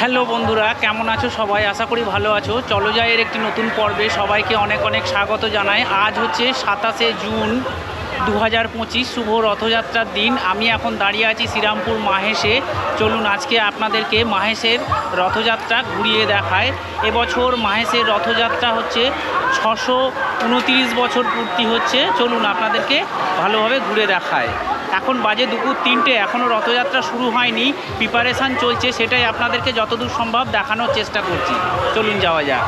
Hello বন্ধুরা, কেমন আছো সবাই? আশা করি ভালো আছো। চলো যাইয়ের একটি নতুন পর্বে। সবাইকে অনেক অনেক স্বাগত জানাই। আজ হচ্ছে সাতাশে জুন দু হাজার পঁচিশ শুভ রথযাত্রার দিন। আমি এখন দাঁড়িয়ে আছি শ্রীরামপুর মাহেশে। চলুন আজকে আপনাদেরকে মাহেশের রথযাত্রা ঘুরিয়ে দেখায়। এবছর মাহেশের রথযাত্রা হচ্ছে ছশো উনতিরিশ বছর পূর্তি হচ্ছে। চলুন আপনাদেরকে ভালোভাবে ঘুরে দেখায়। এখন বাজে দুপুর তিনটে এখনও রথযাত্রা শুরু হয়নি প্রিপারেশান চলছে, সেটাই আপনাদেরকে যতদূর সম্ভব দেখানোর চেষ্টা করছি। চলুন যাওয়া যাক।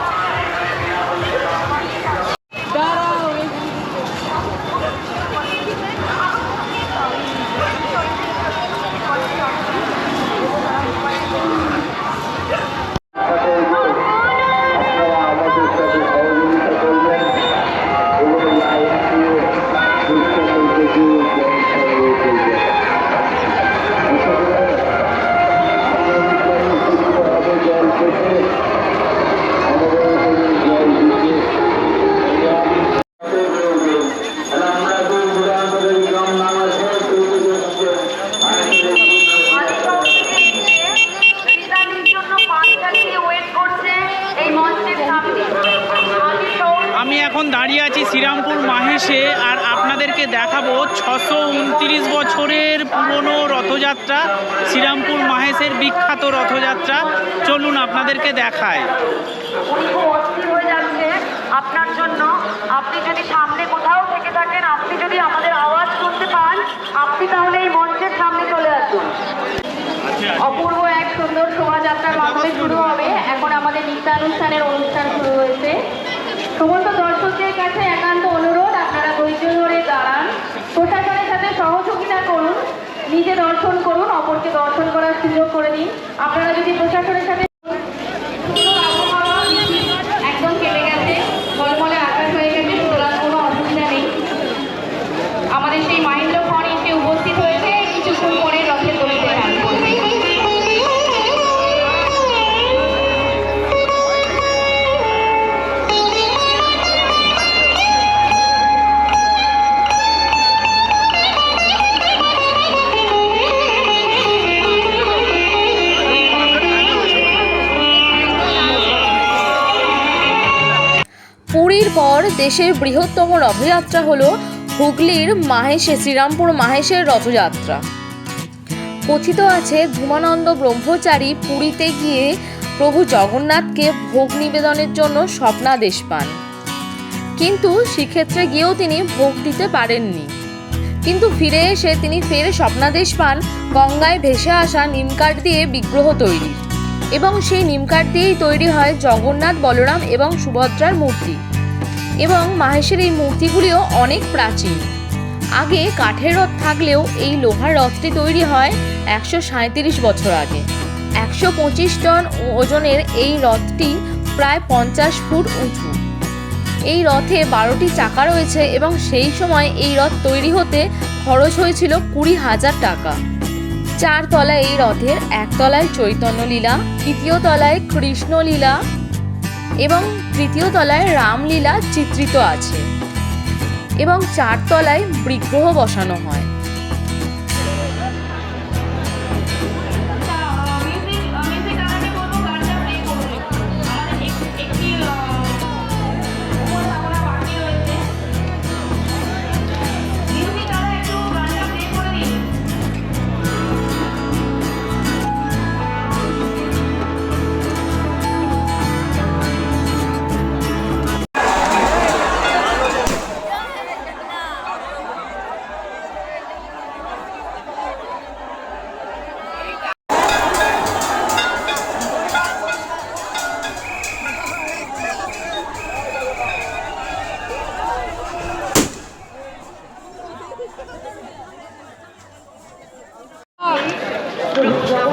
মাহেশে আর আপনাদেরকে দেখাবো ছশো উনত্রিশ বছরের পুরনো রথযাত্রা, শ্রীরামপুর মাহেশের বিখ্যাত রথযাত্রা। চলুন আপনাদেরকে দেখায়। আপনার জন্য আপনি যদি সামনে কোথাও থেকে থাকেন, আপনি যদি আমাদের আওয়াজ শুনতে পান, আপনি তাহলে এই মঞ্চের সামনে চলে আসুন। অপূর্ব এক সুন্দর শোভাযাত্রার মাধ্যমে শুরু হবে। এখন আমাদের নৃত্যানুষ্ঠানের অনুষ্ঠান শুরু হয়েছে। সমস্ত দর্শকদের কাছে আপনারা যদি প্রশাসনের পর দেশের বৃহত্তম রথযাত্রা হল হুগলির মাহেশে, শ্রীরামপুর মাহেশের রথযাত্রা। কথিত আছে, ধুমানন্দ ব্রহ্মচারী পুরীতে গিয়ে প্রভু জগন্নাথকে ভোগ নিবেদনের জন্য স্বপ্নাদেশ পান কিন্তু সেক্ষেত্রে গিয়েও তিনি ভোগ দিতে পারেননি। কিন্তু ফিরে এসে তিনি ফের স্বপ্নাদেশ পান গঙ্গায় ভেসে আসা নিমকাঠ দিয়ে বিগ্রহ তৈরি এবং সেই নিমকাঠ দিয়েই তৈরি হয় জগন্নাথ, বলরাম এবং সুভদ্রার মূর্তি। এবং মাহেশের এই মূর্তিগুলিও অনেক প্রাচীন। আগে কাঠের রথ থাকলেও এই লোহার রথটি তৈরি হয় একশো সাঁত্রিশ বছর আগে। একশো পঁচিশ টন ওজনের এই রথটি প্রায় পঞ্চাশ ফুট উঁচু। এই রথে বারোটি চাকা রয়েছে এবং সেই সময় এই রথ তৈরি হতে খরচ হয়েছিল কুড়ি হাজার টাকা। চার তলায় এই রথের এক তলায় চৈতন্য লীলা তৃতীয় তলায় কৃষ্ণলীলা এবং তৃতীয় তলায় রামলীলা চিত্রিত আছে এবং চারতলায় বিগ্রহ বসানো হয়।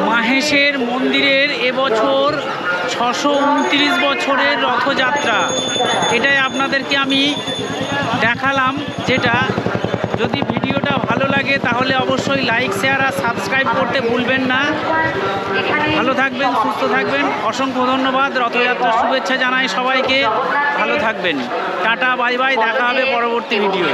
মাহেশের মন্দিরের এবছর ছশো উনত্রিশ বছরের রথযাত্রা। এটাই আপনাদেরকে আমি দেখালাম, যেটা যদি ভিডিওটা ভালো লাগে তাহলে অবশ্যই লাইক, শেয়ার আর সাবস্ক্রাইব করতে ভুলবেন না। ভালো থাকবেন, সুস্থ থাকবেন। অসংখ্য ধন্যবাদ। রথযাত্রার শুভেচ্ছা জানাই সবাইকে। ভালো থাকবেন। Tata, bye bye. দেখা হবে পরবর্তী ভিডিও